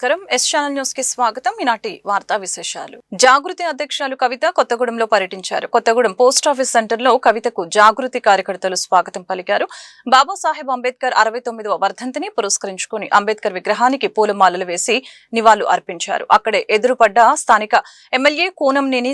నమస్కారం. S channel న్యూస్కి స్వాగతం. ఈనాటి వార్తా విశేషాలు. జాగృతి అధ్యక్షురాలు కవిత కొత్తగూడెంలో పర్యటించారు. కొత్తగూడెం పోస్ట్ ఆఫీస్ సెంటర్లో కవితకు జాగృతి కార్యకర్తలు స్వాగతం పలికారు. బాబాసాహెబ్ అంబేద్కర్ అరవై తొమ్మిదవ వర్ధంతిని పురస్కరించుకుని అంబేద్కర్ విగ్రహానికి పూలమాలలు వేసి నివాళులు అర్పించారు. అక్కడే ఎదురుపడ్డ స్థానిక ఎమ్మెల్యే కూనంనేని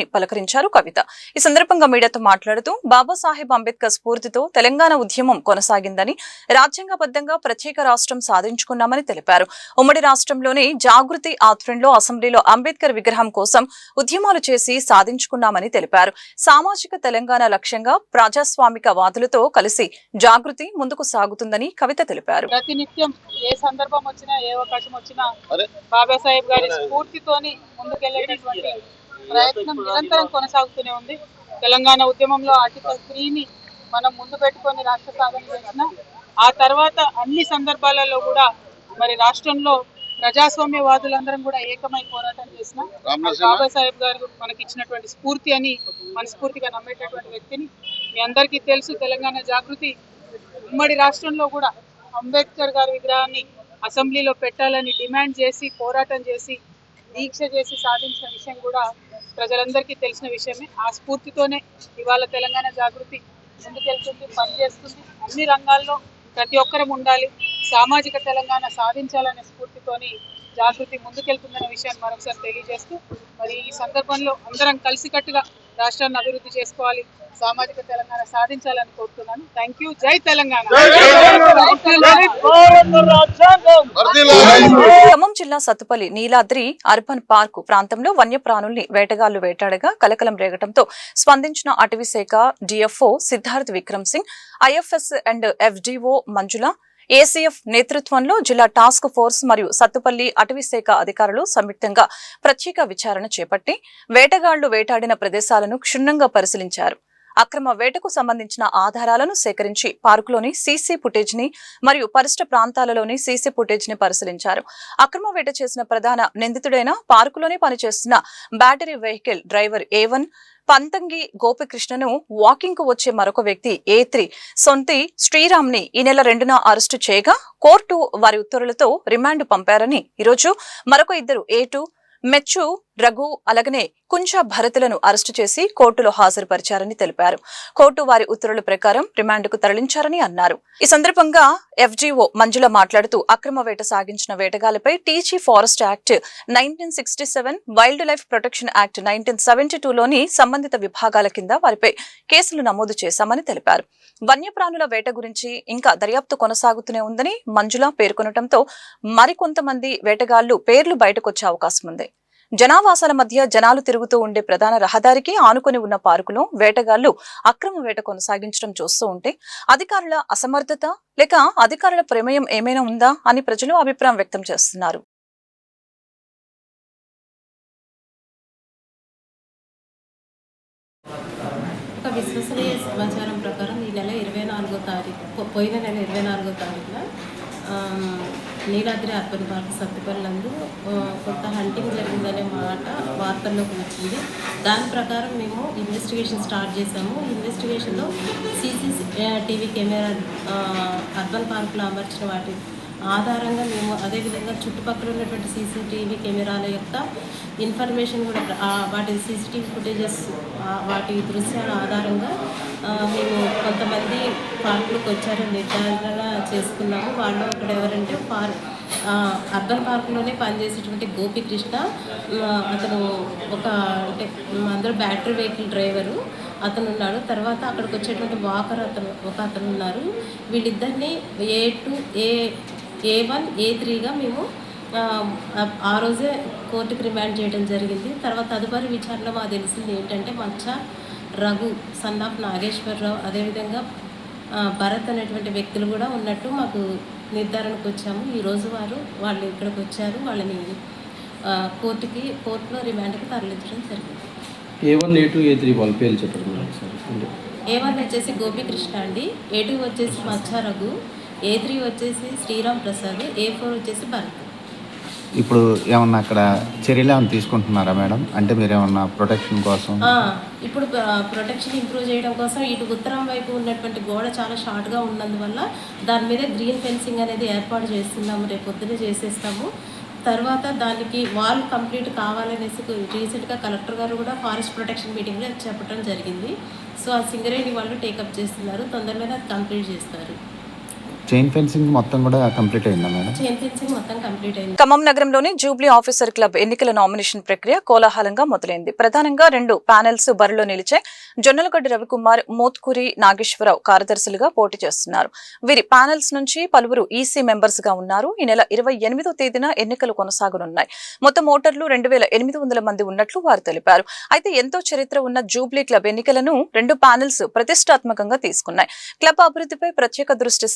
ని పలకరించారు కవిత. ఈ సందర్భంగా మీడియాతో మాట్లాడుతూ బాబాసాహెబ్ అంబేద్కర్ స్ఫూర్తితో తెలంగాణ ఉద్యమం కొనసాగిందని రాజ్యాంగబద్ధంగా ప్రత్యేక రాష్ట్రం సాధించుకున్నామని తెలిపారు. ఉమ్మడి రాష్ట్రంలోని జాగృతి ఆధ్వర్యంలో అసెంబ్లీలో అంబేద్కర్ విగ్రహం కోసం ఉద్యమాలు చేసి సాధించుకున్నామని తెలిపారు. సామాజిక తెలంగాణ లక్ష్యంగా ప్రజాస్వామిక వాదులతో కలిసి జాగృతి ముందుకు సాగుతుందని కవిత తెలిపారు. ప్రతినిత్యం ఏ సందర్భం వచ్చినా ఏ అవకాశం వచ్చినా బాబాసాహెబ్ గారి స్ఫూర్తితోని ముందుకెళ్ళేటటువంటి ప్రయత్నం నిరంతరం కొనసాగుతూనే ఉంది. తెలంగాణ ఉద్యమంలో ఆర్టికల్ త్రీని మనం ముందు పెట్టుకొని రాష్ట్ర సాధన చేసిన ఆ తర్వాత అన్ని సందర్భాలలో కూడా మరి రాష్ట్రంలో ప్రజాస్వామ్యవాదులందరం కూడా ఏకమై పోరాటం చేసిన బాబాసాహెబ్ గారు? మనకి ఇచ్చినటువంటి స్ఫూర్తి అని మనస్ఫూర్తిగా నమ్మేటటువంటి వ్యక్తిని మీ అందరికీ తెలుసు. తెలంగాణ జాగృతి ఉమ్మడి రాష్ట్రంలో కూడా అంబేద్కర్ గారి విగ్రహాన్ని అసెంబ్లీలో పెట్టాలని డిమాండ్ చేసి పోరాటం చేసి దీక్ష చేసి సాధించిన విషయం కూడా ప్రజలందరికీ తెలిసిన విషయమే. ఆ స్ఫూర్తితోనే ఇవాళ తెలంగాణ జాగృతి ముందుకెళ్తుంది పనిచేస్తుంది. అన్ని రంగాల్లో ప్రతి ఒక్కరం ఉండాలి. సామాజిక తెలంగాణ సాధించాలనే స్ఫూర్తితోని జాగృతి ముందుకెళ్తుందనే విషయాన్ని మరొకసారి తెలియజేస్తూ మరి ఈ సందర్భంలో అందరం కలిసికట్టుగా రాష్ట్రాన్ని అభివృద్ధి చేసుకోవాలి సామాజిక తెలంగాణ సాధించాలని కోరుతున్నాను. థ్యాంక్ యూ జై తెలంగాణ. ఖమ్మం జిల్లా సత్తుపల్లి నీలాద్రి అర్బన్ పార్క్ ప్రాంతంలో వన్యప్రాణుల్ని వేటగాళ్ళు వేటాడగా కలకలం రేగటంతో స్పందించిన అటవీ శాఖ DFO Siddharth Vikram Singh IFS and FDO Manjula ACF నేతృత్వంలో జిల్లా టాస్క్ ఫోర్స్ మరియు సత్తుపల్లి అటవీ శాఖ అధికారులు సంయుక్తంగా ప్రత్యేక విచారణ చేపట్టి వేటగాళ్ళు వేటాడిన ప్రదేశాలను క్షుణ్ణంగా పరిశీలించారు. అక్రమ వేటకు సంబంధించిన ఆధారాలను సేకరించి పార్కులోని సీసీ ఫుటేజ్ని మరియు పరిష్ట ప్రాంతాలలోని సీసీ ఫుటేజ్ని పరిశీలించారు. అక్రమ వేట చేసిన ప్రధాన నిందితుడైన పార్కులోనే పనిచేస్తున్న battery vehicle driver A one Panthangi గోపికృష్ణను వాకింగ్కు వచ్చే మరొక వ్యక్తి ఏ త్రీ సొంతి శ్రీరామ్ని ఈ నెల రెండున అరెస్టు చేయగా కోర్టు వారి ఉత్తర్వులతో రిమాండ్ పంపారని ఈరోజు మరొక ఇద్దరు ఏ టూ మెచ్చు రఘు అలాగనే కుంచ భరతులను అరెస్టు చేసి కోర్టులో హాజరుపరిచారని తెలిపారు. కోర్టు వారి ఉత్తర్వుల ప్రకారం రిమాండ్కు తరలించారని అన్నారు. ఈ సందర్భంగా ఎఫ్జీఓ మంజుల మాట్లాడుతూ అక్రమ వేట సాగించిన వేటగాలపై టీచీ forest act nineteen sixty seven wildlife protection act nineteen seventy టూలోని సంబంధిత విభాగాల కింద వారిపై కేసులు నమోదు చేశామని తెలిపారు. వన్యప్రాణుల వేట గురించి ఇంకా దర్యాప్తు కొనసాగుతూనే ఉందని మంజుల పేర్కొనడంతో మరికొంతమంది వేటగాళ్ళు పేర్లు బయటకొచ్చే అవకాశం ఉంది జనావాసాల మధ్య జనాలు తిరుగుతూ ఉండే ప్రధాన రహదారికి ఆనుకొని ఉన్న పార్కులో వేటగాళ్ళు అక్రమ వేట కొనసాగించడం చూస్తూ ఉంటే అధికారుల అసమర్థత లేక అధికారుల ప్రమేయం ఏమైనా ఉందా అని ప్రజలు అభిప్రాయం వ్యక్తం చేస్తున్నారు. ఒక విశ్వసనీయ సమాచారం ప్రకారం ఈ నెల ఇరవై నాలుగో తారీఖు పోయిన నెల ఇరవై నాలుగో తారీఖున నీలాద్రి అర్బన్ పార్క్ సత్తుపల్లి నందు కొంత హంటింగ్ జరిగిందనే మాట వార్తల్లోకి వచ్చింది. దాని ప్రకారం మేము ఇన్వెస్టిగేషన్ స్టార్ట్ చేసాము ఇన్వెస్టిగేషన్లో సీసీ టీవీ కెమెరా అర్బన్ పార్కులో అమర్చిన వాటి ఆధారంగా మేము అదేవిధంగా చుట్టుపక్కల ఉన్నటువంటి సీసీటీవీ కెమెరాల యొక్క ఇన్ఫర్మేషన్ కూడా వాటి సీసీటీవీ ఫుటేజెస్ వాటి దృశ్యాల ఆధారంగా మేము కొంతమంది పార్కులకు వచ్చారని నిర్ధారణ చేసుకున్నాము. వాళ్ళు అక్కడ ఎవరంటే పార్క్ అర్బన్ పార్క్లోనే పనిచేసేటువంటి గోపికృష్ణ అతను ఒక అంటే అందరూ బ్యాటరీ వెహికల్ డ్రైవరు. అతను ఉన్నాడు తర్వాత అక్కడికి వచ్చేటువంటి వాకర్ అతను ఒక అతను ఉన్నారు. వీళ్ళిద్దరిని A to A A one ఏ త్రీగా మేము ఆ, రోజే కోర్టుకు రిమాండ్ చేయడం జరిగింది. తర్వాత తదుపరి విచారణలో మాకు తెలిసింది ఏంటంటే మచ్చ రఘు సన్ ఆఫ్ నాగేశ్వరరావు అదేవిధంగా భరత్ అనేటువంటి వ్యక్తులు కూడా ఉన్నట్టు మాకు నిర్ధారణకు వచ్చాము. ఈరోజు వారు వాళ్ళు ఇక్కడికి వచ్చారు. వాళ్ళని కోర్టుకి కోర్టులో రిమాండ్కి తరలించడం జరిగింది. A one A two A three వాళ్ళ పేర్లు చెప్పండి ఏ వన్ వచ్చేసి గోపికృష్ణ అండి. ఏ టూ వచ్చేసి మచ్చ రఘు. ఏ త్రీ వచ్చేసి శ్రీరామ్ ప్రసాద్ ఏ ఫోర్ వచ్చేసి భరత్. ఇప్పుడు ఏమన్నా అక్కడ చర్యలు ఏమైనా తీసుకుంటున్నారా మేడం? అంటే మీరు ఏమన్నా ప్రొటెక్షన్ కోసం ఇప్పుడు ప్రొటెక్షన్ ఇంప్రూవ్ చేయడం కోసం ఇటు ఉత్తరం వైపు ఉన్నటువంటి గోడ చాలా షార్ట్గా ఉన్నందువల్ల దాని మీద గ్రీన్ ఫెన్సింగ్ అనేది ఏర్పాటు చేస్తున్నాము రేపు పొద్దున్నే చేసేస్తాము. తర్వాత దానికి వాల్ కంప్లీట్ కావాలనేసి రీసెంట్గా కలెక్టర్ గారు కూడా ఫారెస్ట్ ప్రొటెక్షన్ మీటింగ్లో చెప్పడం జరిగింది. సో ఆ సింగరేణి వాళ్ళు టేకప్ చేస్తున్నారు. తొందరలోనే అది కంప్లీట్ చేస్తారు. చైన్ ఫెన్సింగ్ మొత్తం కూడా కంప్లీట్ అయిందా మేడం? చైన్ ఫెన్సింగ్ మొత్తం కంప్లీట్ అయింది. ఖమ్మం నగరంలోని జూబ్లీ ఆఫీసర్ క్లబ్ ఎన్నికల నామినేషన్ ప్రక్రియ కోలాహలంగా మొదలైంది. ప్రధానంగా రెండు ప్యానెల్స్ బరిలో నిలిచే జొన్నలగడ్డ రవికుమార్ మోత్కూరి నాగేశ్వరరావు కార్యదర్శులుగా పోటీ చేస్తున్నారు. వీరి ప్యానెల్స్ నుంచి పలువురు ఈసీ మెంబర్స్గా ఉన్నారు. ఈ నెల ఇరవై ఎనిమిదో తేదీన ఎన్నికలు కొనసాగనున్నాయి. మొత్తం ఓటర్లు రెండు వేల ఎనిమిది వందల మంది ఉన్నట్లు వారు తెలిపారు. అయితే ఎంతో చరిత్ర ఉన్న జూబ్లీ క్లబ్ ఎన్నికలను రెండు ప్యానెల్స్ ప్రతిష్టాత్మకంగా తీసుకున్నాయి. క్లబ్ అభివృద్ధిపై ప్రత్యేక దృష్టి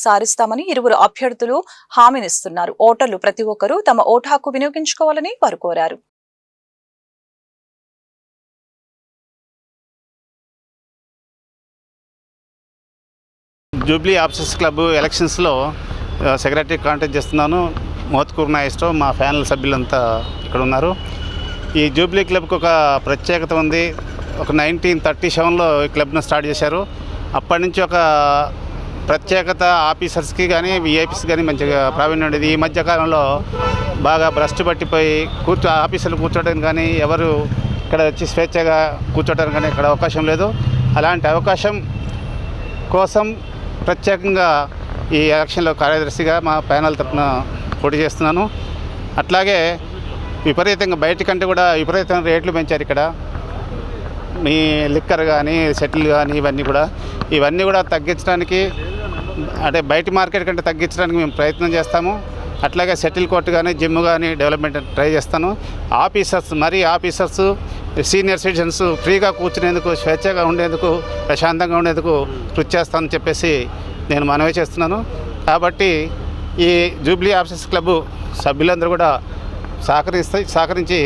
చేస్తామని ఇరువురు అభ్యర్థులు హామీనిస్తున్నారు. ఓటర్లు ప్రతి ఒక్కరూ తమ ఓటు హక్కు వినియోగించుకోవాలని వారు కోరారు. జూబ్లీ ఆఫీసర్స్ క్లబ్ ఎలక్షన్స్లో సెక్రటరీ కాంటాక్ట్ చేస్తున్నాను. మోత్కూర్ నాయస్టో మా ఫ్యానల్ సభ్యులంతా ఇక్కడ ఉన్నారు ఈ జూబ్లీ క్లబ్కి ఒక ప్రత్యేకత ఉంది. ఒక నైన్టీన్ థర్టీ సెవెన్లో ఈ క్లబ్ను స్టార్ట్ చేశారు. అప్పటి నుంచి ఒక ప్రత్యేకత ఆఫీసర్స్కి కానీ విఐపీస్ కానీ మంచిగా ప్రావీణ్యం ఉండేది. ఈ మధ్యకాలంలో బాగా భ్రష్టు పట్టిపోయి కూర్చో ఆఫీసులు కూర్చోవడానికి కానీ ఎవరు ఇక్కడ వచ్చి స్వేచ్ఛగా కూర్చోవడానికి కానీ ఇక్కడ అవకాశం లేదు. అలాంటి అవకాశం కోసం ప్రత్యేకంగా ఈ ఎలక్షన్లో కార్యదర్శిగా మా ప్యానల్ తరఫున పోటీ చేస్తున్నాను. అట్లాగే విపరీతంగా బయట కంటే కూడా విపరీతంగా రేట్లు పెంచారు ఇక్కడ. మీ లిక్కర్ కానీ సెటిల్ కానీ ఇవన్నీ కూడా. ఇవన్నీ కూడా తగ్గించడానికి అంటే బయట మార్కెట్ కంటే తగ్గించడానికి మేము ప్రయత్నం చేస్తాము. అట్లాగే సెటిల్ కోర్ట్ కానీ జిమ్ కానీ డెవలప్మెంట్ ట్రై చేస్తాను. ఆఫీసర్స్ మరీ ఆఫీసర్స్ సీనియర్ సిటిజన్స్ ఫ్రీగా కూర్చునేందుకు స్వేచ్ఛగా ఉండేందుకు ప్రశాంతంగా ఉండేందుకు కృషి చేస్తానని చెప్పేసి నేను మనవి చేస్తున్నాను. కాబట్టి ఈ జూబ్లీ ఆఫీసర్స్ క్లబ్ సభ్యులందరూ కూడా సహకరిస్తే సహకరించి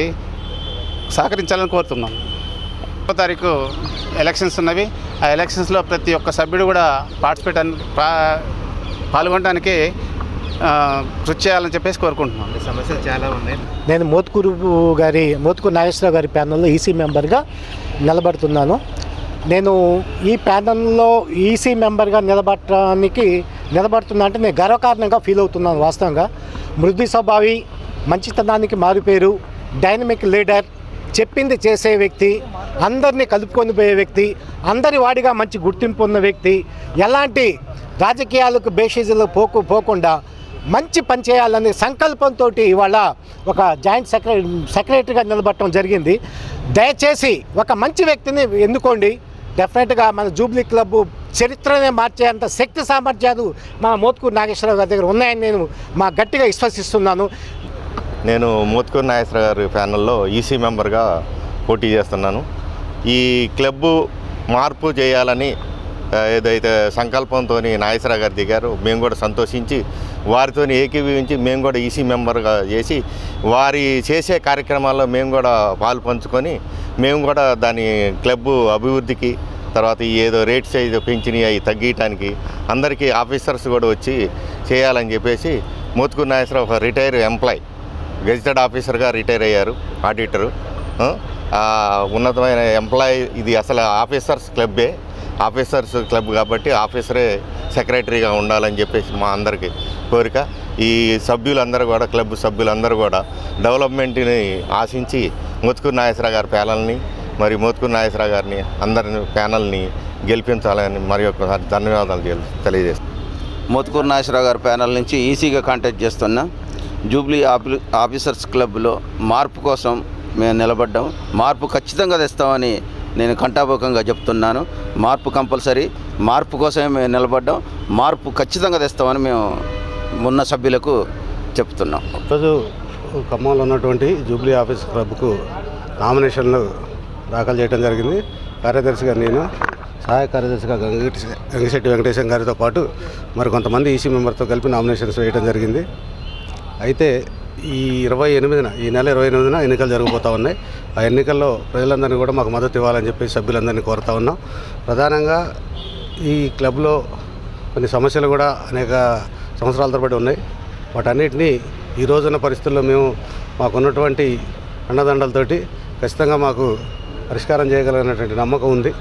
సహకరించాలని కోరుతున్నాను. తారీఖు ఎలక్షన్స్ ఉన్నవి. ఆ ఎలక్షన్స్లో ప్రతి ఒక్క సభ్యుడు కూడా పార్టిసిపేట్ అని పా- పాల్గొనడానికి కృషి చేయాలని చెప్పేసి కోరుకుంటున్నాం. సమస్యలు చాలా ఉన్నాయి. నేను మోత్కూరు గారి మోత్కూరు నాగేశ్వరరావు గారి ప్యానల్లో ఈసీ మెంబర్గా నిలబడుతున్నాను. నేను ఈ ప్యానల్లో ఈసీ మెంబర్గా నిలబడటానికి నిలబడుతున్నా అంటే నేను గర్వకారణంగా ఫీల్ అవుతున్నాను వాస్తవంగా. మృదు స్వభావి మంచితనానికి మారుపేరు డైనమిక్ లీడర్ చెప్పింది చేసే వ్యక్తి అందరినీ కలుపుకొని పోయే వ్యక్తి అందరి వాడిగా మంచి గుర్తింపు ఉన్న వ్యక్తి ఎలాంటి రాజకీయాలకు బేషీజులు పోకు పోకుండా మంచి పని చేయాలనే సంకల్పంతో ఇవాళ ఒక జాయింట్ సెక్రటరీ సెక్రటరీగా నిలబడటం జరిగింది. దయచేసి ఒక మంచి వ్యక్తిని ఎన్నుకోండి. డెఫినెట్గా మన జూబ్లీ క్లబ్ చరిత్రనే మార్చేంత శక్తి సామర్థ్యాలు మన మోత్కూరు నాగేశ్వరరావు గారి దగ్గర ఉన్నాయని నేను మా గట్టిగా విశ్వసిస్తున్నాను. నేను మోత్కూర్ నాగేశ్వర గారి ప్యానల్లో ఈసీ మెంబర్గా పోటీ చేస్తున్నాను. ఈ క్లబ్బు మార్పు చేయాలని ఏదైతే సంకల్పంతో నాగేశ్వర గారు దిగారు మేము కూడా సంతోషించి వారితో ఏకీభవించి మేము కూడా ఈసీ మెంబర్గా చేసి వారి చేసే కార్యక్రమాల్లో మేము కూడా పాలు పంచుకొని మేము కూడా దాని క్లబ్బు అభివృద్ధికి తర్వాత ఏదో రేట్స్ ఏదో పెంచినవి అవి తగ్గించడానికి అందరికీ ఆఫీసర్స్ కూడా వచ్చి చేయాలని చెప్పేసి మోత్కూర్ నాగేశ్వర ఒక రిటైర్ ఎంప్లాయ్ గెజిటెడ్ ఆఫీసర్గా రిటైర్ అయ్యారు ఆడిటరు. ఉన్నతమైన ఎంప్లాయీ ఇది అసలు ఆఫీసర్స్ క్లబ్బే. ఆఫీసర్స్ క్లబ్ కాబట్టి ఆఫీసరే సెక్రటరీగా ఉండాలని చెప్పేసి మా అందరికీ కోరిక. ఈ సభ్యులందరూ కూడా క్లబ్ సభ్యులందరూ కూడా డెవలప్మెంట్ని ఆశించి మోత్కూరు నాగేశ్వరరావు గారి ప్యానల్ని మరి మోత్కూరు నాగేశ్వరరావు గారిని అందరిని ప్యానల్ని గెలిపించాలని మరి ఒకసారి ధన్యవాదాలు తెలియజేస్తాను మోత్కూరు నాగేశ్వరరావు గారి ప్యానల్ నుంచి ఈసీగా కాంటాక్ట్ చేస్తున్నా జూబ్లీ ఆఫీ ఆఫీసర్స్ క్లబ్లో మార్పు కోసం మేము నిలబడ్డాం. మార్పు ఖచ్చితంగా తెస్తామని నేను కంఠాపూకంగా చెప్తున్నాను. మార్పు కంపల్సరీ. మార్పు కోసమే మేము నిలబడ్డాం. మార్పు ఖచ్చితంగా తెస్తామని మేము ఉన్న సభ్యులకు చెప్తున్నాం. ఈరోజు ఖమ్మంలో ఉన్నటువంటి జూబ్లీ ఆఫీస్ క్లబ్కు నామినేషన్లు దాఖలు చేయడం జరిగింది. కార్యదర్శిగా నేను సహాయ కార్యదర్శిగా గంగిటి గంగిశెట్టి వెంకటేశం గారితో పాటు మరి కొంతమంది ఈసీ మెంబర్తో కలిపి నామినేషన్స్ వేయడం జరిగింది. అయితే ఈ ఇరవై ఎనిమిదిన ఈ నెల ఇరవై ఎనిమిదిన ఎన్నికలు జరగబోతూ ఉన్నాయి. ఆ ఎన్నికల్లో ప్రజలందరినీ కూడా మాకు మద్దతు ఇవ్వాలని చెప్పి సభ్యులందరినీ కోరుతా ఉన్నాం. ప్రధానంగా ఈ క్లబ్లో కొన్ని సమస్యలు కూడా అనేక సంవత్సరాల తరబడి ఉన్నాయి. వాటన్నిటినీ ఈ రోజున్న పరిస్థితుల్లో మేము మాకున్నటువంటి అండదండలతోటి ఖచ్చితంగా మాకు పరిష్కారం చేయగలిగినటువంటి నమ్మకం ఉంది.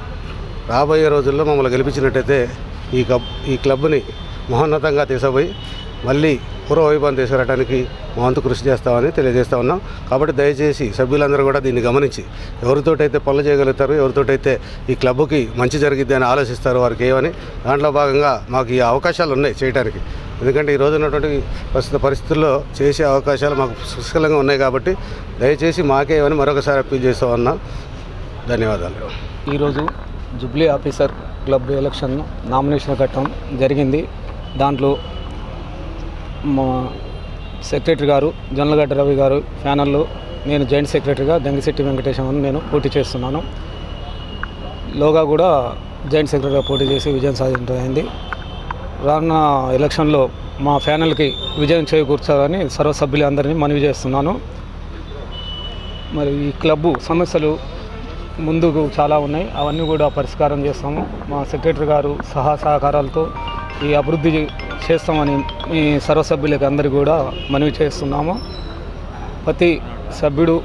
రాబోయే రోజుల్లో మమ్మల్ని గెలిపించినట్టయితే ఈ క్లబ్ ఈ క్లబ్ని మహోన్నతంగా తీసుకుపోయి మళ్ళీ పూర్వవైభవం తీసుకురావడానికి మా వంతు కృషి చేస్తామని తెలియజేస్తా ఉన్నాం. కాబట్టి దయచేసి సభ్యులందరూ కూడా దీన్ని గమనించి ఎవరితోటైతే పనులు చేయగలుగుతారో ఎవరితోటైతే ఈ క్లబ్కి మంచి జరిగిద్ది అని ఆలోచిస్తారు వారికి ఏమని దాంట్లో భాగంగా మాకు ఈ అవకాశాలు ఉన్నాయి చేయడానికి ఎందుకంటే ఈ రోజు ఉన్నటువంటి ప్రస్తుత పరిస్థితుల్లో చేసే అవకాశాలు మాకు పుష్కలంగా ఉన్నాయి కాబట్టి దయచేసి మాకే మరొకసారి అప్పీల్ చేస్తూ ఉన్నాం. ధన్యవాదాలు. ఈరోజు jubilee officer club election nomination కట్టడం జరిగింది. దాంట్లో మా సెక్రటరీ గారు జొన్నలగడ్డ రవి గారు ప్యానల్లో నేను జాయింట్ సెక్రటరీగా దంగిశెట్టి వెంకటేశం నేను పోటీ చేస్తున్నాను. లోగా కూడా జాయింట్ సెక్రటరీగా పోటీ చేసి విజయం సాధించింది రానున్న ఎలక్షన్లో మా ప్యానల్కి విజయం చేకూర్చాలని సర్వ సభ్యులందరినీ మనవి చేస్తున్నాను. మరి ఈ క్లబ్బు సమస్యలు ముందుకు చాలా ఉన్నాయి. అవన్నీ కూడా పరిష్కారం చేస్తాము. మా సెక్రటరీ గారు సహా సహకారాలతో ఈ అభివృద్ధి చేస్తామని ఈ సర్వసభ్యులకి అందరికీ కూడా మనవి చేస్తున్నాము. ప్రతి సభ్యుడు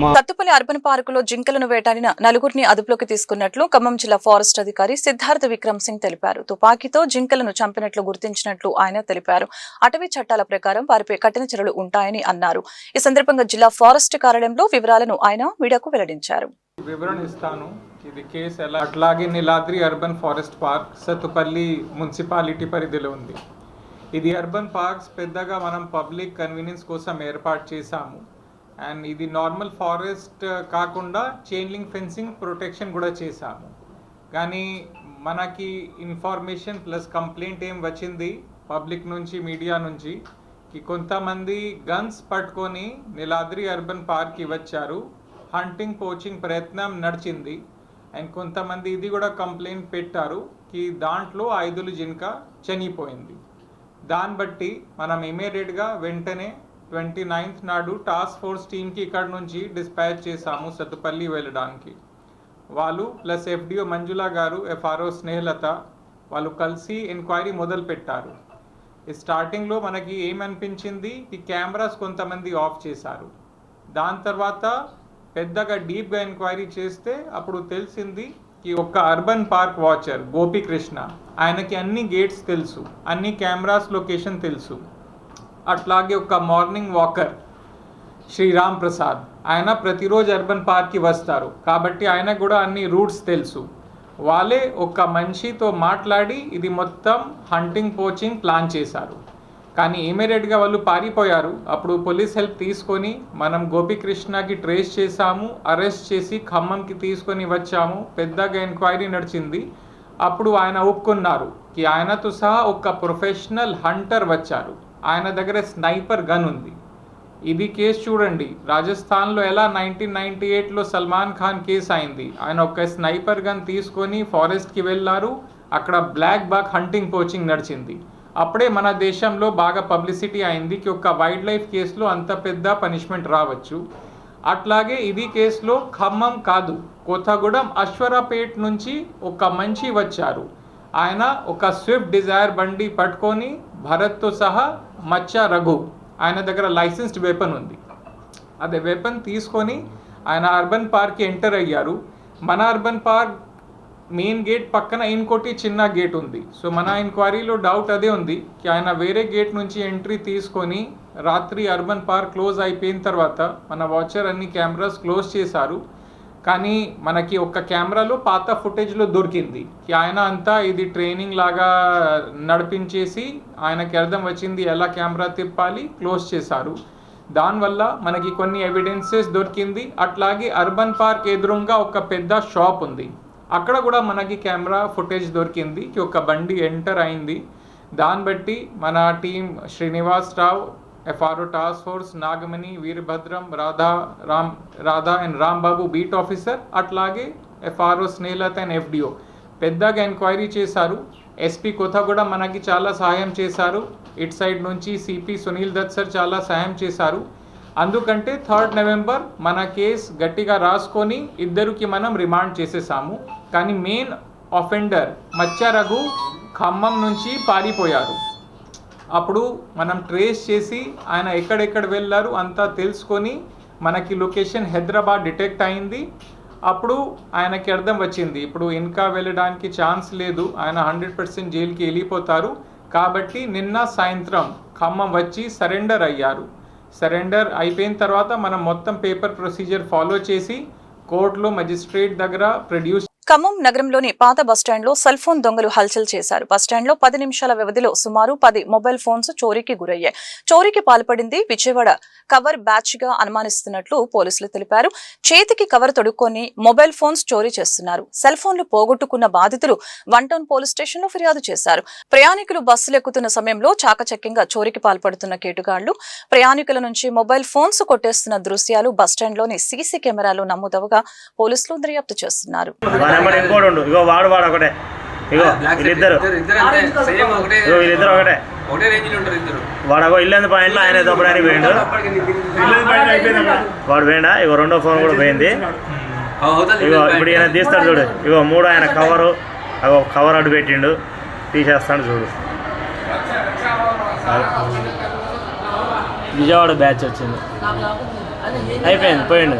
మా సత్తుపల్లి అర్బన్ పార్కులో జింకలను వేటాడిన నలుగురిని అదుపులోకి తీసుకున్నట్లు ఖమ్మం జిల్లా ఫారెస్ట్ అధికారి సిద్ధార్థ విక్రమ్ సింగ్ తెలిపారు. తుపాకీతో జింకలను చంపినట్లు గుర్తించినట్లు ఆయన తెలిపారు. అటవీ చట్టాల ప్రకారం వారిపై కఠిన చర్యలు ఉంటాయని అన్నారు. ఈ సందర్భంగా జిల్లా ఫారెస్ట్ కార్యాలయంలో వివరాలను ఆయన మీడియాకు వెల్లడించారు. వివరణ ఇస్తాను. ఇది కేసు ఎలా అట్లాగే Niladri urban forest park Sathupalli municipality పరిధిలో ఉంది. ఇది అర్బన్ పార్క్స్ పెద్దగా మనం పబ్లిక్ కన్వీనియన్స్ కోసం ఏర్పాటు చేశాము. అండ్ ఇది నార్మల్ ఫారెస్ట్ కాకుండా చైన్లింగ్ ఫెన్సింగ్ ప్రొటెక్షన్ కూడా చేశాము. కానీ మనకి ఇన్ఫర్మేషన్ ప్లస్ కంప్లైంట్ ఏం వచ్చింది పబ్లిక్ నుంచి మీడియా నుంచి కి కొంతమంది గన్స్ పట్టుకొని నీలాద్రి అర్బన్ పార్క్కి వచ్చారు హంటింగ్ పోచింగ్ ప్రయత్నం నడిచింది. అండ్ కొంతమంది ఇది కూడా కంప్లైంట్ పెట్టారు కి దాంట్లో ఐదులు జింక చనిపోయింది. దాన్ని బట్టి మనం ఇమీడియట్గా వెంటనే ట్వంటీ నైన్త్ నాడు టాస్క్ ఫోర్స్ టీమ్కి ఇక్కడ నుంచి డిస్పాచ్ చేశాము సత్తుపల్లి వెళ్ళడానికి. వాళ్ళు ప్లస్ ఎఫ్డిఓ మంజుల గారు ఎఫ్ఆర్ఓ స్నేహలత వాళ్ళు కలిసి ఎంక్వైరీ మొదలు పెట్టారు. ఈ స్టార్టింగ్లో మనకి ఏమనిపించింది? ఈ కెమెరాస్ కొంతమంది ఆఫ్ చేశారు. దాని తర్వాత పెద్దగా డీప్గా ఎంక్వైరీ చేస్తే అప్పుడు తెలిసింది ఈ ఒక్క అర్బన్ పార్క్ వాచర్ గోపికృష్ణ ఆయనకి అన్ని గేట్స్ తెలుసు అన్ని కెమెరాస్ లొకేషన్ తెలుసు. అట్లాగే ఒక మార్నింగ్ వాకర్ శ్రీరామ్ ప్రసాద్ ఆయన ప్రతిరోజు అర్బన్ పార్క్కి వస్తారు. కాబట్టి ఆయన కూడా అన్ని రూట్స్ తెలుసు. వాళ్ళే ఒక మనిషితో మాట్లాడి ఇది మొత్తం హంటింగ్ పోచింగ్ ప్లాన్ చేశారు. కానీ ఇమీడియట్గా వాళ్ళు పారిపోయారు. అప్పుడు పోలీస్ హెల్ప్ తీసుకొని మనం గోపికృష్ణకి ట్రేస్ చేశాము అరెస్ట్ చేసి ఖమ్మంకి తీసుకొని వచ్చాము. పెద్దగా ఎంక్వైరీ నడిచింది. అప్పుడు ఆయన ఒప్పుకున్నారు. కి ఆయనతో సహా ఒక ప్రొఫెషనల్ హంటర్ వచ్చారు. ఆయన దగ్గర స్నైపర్ గన్ ఉంది. ఇది కేసు చూడండి. రాజస్థాన్లో ఎలా నైన్టీన్ నైన్టీ ఎయిట్లో సల్మాన్ ఖాన్ కేసు అయింది. ఆయన ఒక స్నైపర్ గన్ తీసుకొని ఫారెస్ట్కి వెళ్ళారు. అక్కడ బ్లాక్ బాక్ హంటింగ్ పోచింగ్ నడిచింది. అప్పుడే మన దేశంలో బాగా పబ్లిసిటీ అయింది. ఒక వైల్డ్ లైఫ్ కేసులో అంత పెద్ద పనిష్మెంట్ రావచ్చు. అట్లాగే ఇది కేసులో ఖమ్మం కాదు. కొత్తగూడెం అశ్వరాపేట్ నుంచి ఒక మంచి వచ్చారు. ఆయన ఒక స్విఫ్ట్ డిజైర్ బండి పట్టుకొని భరత్తో సహా మచ్చ రఘు ఆయన దగ్గర లైసెన్స్డ్ వెపన్ ఉంది. అదే వెపన్ తీసుకొని ఆయన అర్బన్ పార్క్కి ఎంటర్ అయ్యారు. మన అర్బన్ పార్క్ మెయిన్ గేట్ పక్కన ఇంకోటి చిన్న గేట్ ఉంది. సో మన ఎంక్వైరీలో డౌట్ అదే ఉంది. కి ఆయన వేరే గేట్ నుంచి ఎంట్రీ తీసుకొని రాత్రి అర్బన్ పార్క్ క్లోజ్ అయిపోయిన తర్వాత మన వాచర్ అన్ని కెమెరాస్ క్లోజ్ చేశారు. కానీ మనకి ఒక కెమెరాలో పాత ఫుటేజ్లో దొరికింది. కి ఆయన అంతా ఇది ట్రైనింగ్ లాగా నడిపించేసి ఆయనకి అర్థం వచ్చింది ఎలా కెమెరా తిప్పాలి క్లోజ్ చేశారు. దానివల్ల మనకి కొన్ని ఎవిడెన్సెస్ దొరికింది. అట్లాగే అర్బన్ పార్క్ ఎదురుగా ఒక పెద్ద షాప్ ఉంది. అక్కడ కూడా మనకి కెమెరా ఫుటేజ్ దొరికింది. ఒక బండి ఎంటర్ అయింది. దాన్ని బట్టి మన team Srinivas Rao FRO task force Nagamani Veerabhadram Radha Ram Radha and Rambabu beat officer అట్లాగే ఎఫ్ఆర్ఓ స్నేహలత అండ్ ఎఫ్డిఓ. పెద్దగా ఎంక్వైరీ చేశారు. ఎస్పీ కొత్త కూడా మనకి చాలా సహాయం చేశారు. ఇటు సైడ్ నుంచి సిపి సునీల్ దత్ సార్ చాలా సహాయం చేశారు. అందుకంటే థర్డ్ నవంబర్ మన కేస్ గట్టిగా రాసుకొని ఇద్దరికి మనం రిమాండ్ చేసేసాము. కానీ మెయిన్ అఫెండర్ మచ్చ రఘు ఖమ్మం నుంచి పారిపోయారు. అప్పుడు మనం ట్రేస్ చేసి ఆయన ఎక్కడెక్కడ వెళ్ళారు అంతా తెలుసుకొని మనకి లొకేషన్ హైదరాబాద్ డిటెక్ట్ అయింది. అప్పుడు ఆయనకి అర్థం వచ్చింది. ఇప్పుడు ఇంకా వెళ్ళడానికి ఛాన్స్ లేదు. ఆయన హండ్రెడ్ పర్సెంట్ జైలుకి వెళ్ళిపోతారు. కాబట్టి నిన్న సాయంత్రం ఖమ్మం వచ్చి సరెండర్ అయ్యారు. సరెండర్ అయిపోయిన తర్వాత మనం మొత్తం పేపర్ ప్రొసీజర్ ఫాలో చేసి కోర్టులో మజిస్ట్రేట్ దగ్గర ప్రొడ్యూస్ ఖమ్మం నగరంలోని పాత బస్టాండ్లో సెల్ ఫోన్ దొంగలు హల్చల్ చేశారు. బస్టాండ్లో పది నిమిషాల వ్యవధిలో సుమారు పది మొబైల్ ఫోన్స్ చోరీకి గురయ్యాయి. చోరీకి పాల్పడింది విజయవాడ కవర్ బ్యాచ్గా అనుమానిస్తున్నట్లు పోలీసులు తెలిపారు. చేతికి కవర్ తొడుక్కొని మొబైల్ ఫోన్స్ చోరీ చేస్తున్నారు. సెల్ ఫోన్లు పోగొట్టుకున్న బాధితులు వన్ టౌన్ పోలీస్ స్టేషన్లో ఫిర్యాదు చేశారు. ప్రయాణికులు బస్సులు ఎక్కుతున్న సమయంలో చాకచక్యంగా చోరీకి పాల్పడుతున్న కేటుగాళ్ళు ప్రయాణికుల నుంచి మొబైల్ ఫోన్స్ కొట్టేస్తున్న దృశ్యాలు బస్టాండ్లోని సీసీ కెమెరాలు నమోదవగా పోలీసులు దర్యాప్తు చేస్తున్నారు. నెంబర్ ఇంకోటి ఉండు. ఇగో వాడు వాడు ఒకటే. ఇగో వీళ్ళిద్దరు. ఇగో వీళ్ళిద్దరు ఒకటే. వాడు అగో ఇల్లు పాయింట్లో ఆయన దొబ్బడానికి పోయిండు. వాడు పోయిండా? ఇగో రెండో ఫోన్ కూడా పోయింది. ఇగో ఇప్పుడు ఈయన తీస్తాడు చూడు. ఇగో మూడు ఆయన కవరు. అగో కవర్ అడ్డు పెట్టిండు. తీసేస్తాడు చూడు. విజయవాడ బ్యాచ్ వచ్చింది. అయిపోయింది పోయిండు.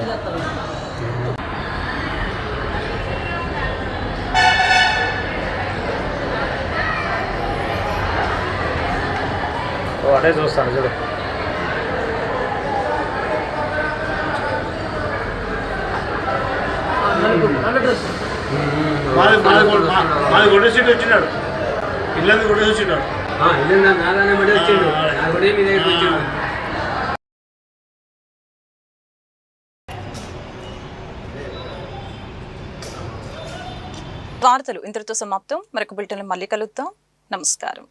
ఓ, అదే చూస్తాను చూడు. మాది కొట్టే సీట్ వచ్చినాడు. ఇల్లంది కొట్టేసి వచ్చినాడు. వార్తలు ఇంతటితో సమాప్తం. మరొక బులెటిన్ మళ్ళీ కలుద్దాం. నమస్కారం.